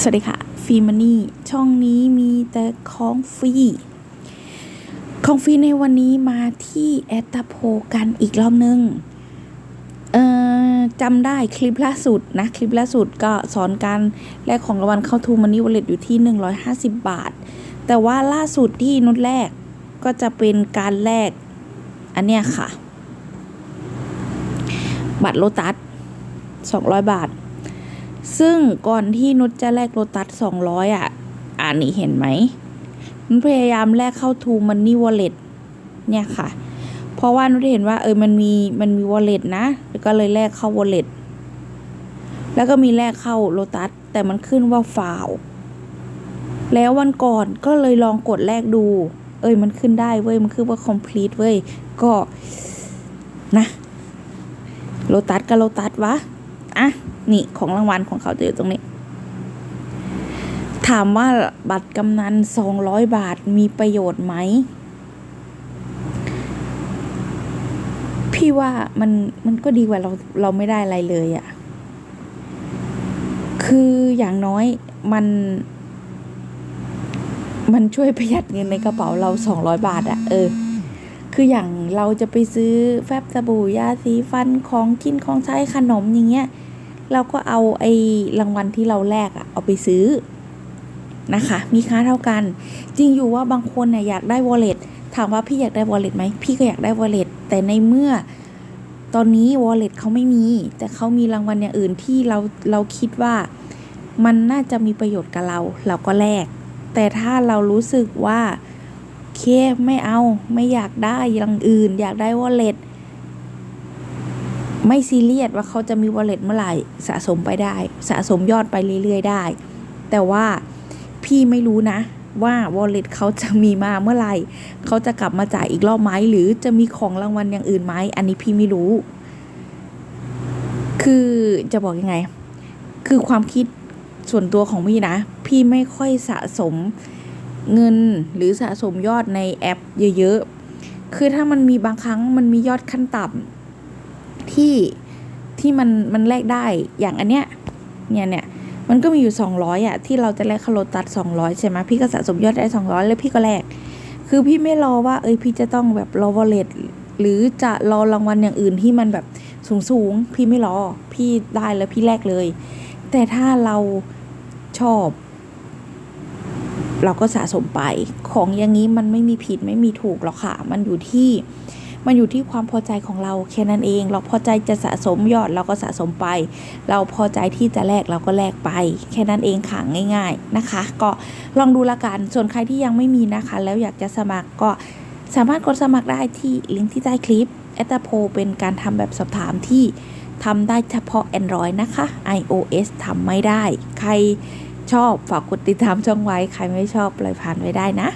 สวัสดีค่ะฟรีมันนี่ ช่องนี้มีแต่ของฟรี ของฟรีในวันนี้มาที่แอตตาโพกันอีกรอบนึง เอ่อจำได้คลิปล่าสุดนะ คลิปล่าสุดก็สอนการแลกของรางวัลเข้าทูมันนี่วอลเล็ตอยู่ที่ 150 บาท แต่ว่าล่าสุดที่นุชแรกก็จะเป็นการแลกอันเนี้ยค่ะ บัตรโลตัส200 บาท ซึ่งก่อนที่นุชจะแลกโลตัสสองร้อยอะ อ่านนี่เห็นไหมนุชพยายามแลกเข้าทูมันนี่วอลเล็ตเนี่ยค่ะ เพราะว่านุชเห็นว่าเออมันมีมันมีวอลเล็ตนะแล้วก็เลยแลกเข้าวอลเล็ตแล้วก็มีแลกเข้าโลตัสแต่มันขึ้นว่าฟาวแล้ววันก่อนก็เลยลองกดแลกดู เอ้ยมันขึ้นได้เว้ยมันขึ้นว่า complete เว้ยก็นะโลตัสกับโลตัสวะ อะนี่ของรางวัลของเขาจะอยู่ตรงนี้ ถามว่าบัตรกำนันสองร้อยบาทมีประโยชน์ไหม พี่ว่ามันมันก็ดีกว่าเราเราไม่ได้อะไรเลยอะ่ะ คืออย่างน้อยมัน มันช่วยประหยัดเงินในกระเป๋าเราสองร้อยบาทอะ่ะ เออ คืออย่างเราจะไปซื้อแฟบสบู่ยาสีฟันของกินของใช้ขนมอย่างเงี้ย เราก็เอาไอ้รางวัลที่เราแลกอะเอาไปซื้อนะคะ มีค่าเท่ากัน จริงอยู่ว่าบางคนเนี่ยอยากได้ wallet ถามว่าพี่อยากได้ wallet ไหมพี่ก็อยากได้ wallet แต่ในเมื่อตอนนี้ wallet เขาไม่มี แต่เขามีรางวัลอย่างอื่นที่เราเราคิดว่ามันน่าจะมีประโยชน์กับเรา เราก็แลกแต่ถ้าเรารู้สึกว่า เคไม่เอาไม่อยากได้อย่างอื่น อยากได้ wallet ไม่ซีเรียสว่าเขาจะมีวอลเล็ตเมื่อไหร่สะสมไปได้ สะสมยอดไปเรื่อยๆ ได้ แต่ว่าพี่ไม่รู้นะ ว่าวอลเล็ตเขาจะมีมาเมื่อไหร่เขาจะกลับมาจ่ายอีกรอบไหมหรือจะมีของรางวัลอย่างอื่นไหมอันนี้พี่ไม่รู้ คือจะบอกยังไง คือความคิดส่วนตัวของพี่นะ พี่ไม่ค่อยสะสม เงินหรือสะสมยอดในแอปเยอะๆ คือถ้ามันมีบางครั้งมันมียอดขั้นต่ำที่ที่มันมันแลกได้อย่างอันเนี้ยเนี่ยเนี่ยมันก็มีอยู่สองร้อยอะที่เราจะแลกคาโลตัสสองร้อยใช่ไหมพี่ก็สะสมยอดได้สองร้อยแล้วพี่ก็แลกคือพี่ไม่รอว่าเอ้ยพี่จะต้องแบบรอวอลเล็ตหรือจะรอรางวัลอย่างอื่นที่มันแบบสูงสูงๆพี่ไม่รอ พี่ได้แล้วพี่แลกเลย แต่ถ้าเราชอบ เราก็สะสมไป ของอย่างนี้มันไม่มีผิดไม่มีถูกหรอกค่ะ มันอยู่ที่มันอยู่ที่ความพอใจของเราแค่นั้นเอง เราพอใจจะสะสมยอดเราก็สะสมไป เราพอใจที่จะแลกเราก็แลกไป แค่นั้นเองค่ะง่าย ๆนะคะ ก็ลองดูละกันส่วนใครที่ยังไม่มีนะคะ แล้วอยากจะสมัครก็สามารถกดสมัครได้ที่ลิงก์ที่ใต้คลิปแอตโพเป็นการทำแบบสอบถามที่ทำได้เฉพาะ Android นะคะ iOS ทำไม่ได้ ใคร ชอบฝากกดติดตามช่องไว้ ใครไม่ชอบปล่อยผ่านไว้ได้นะ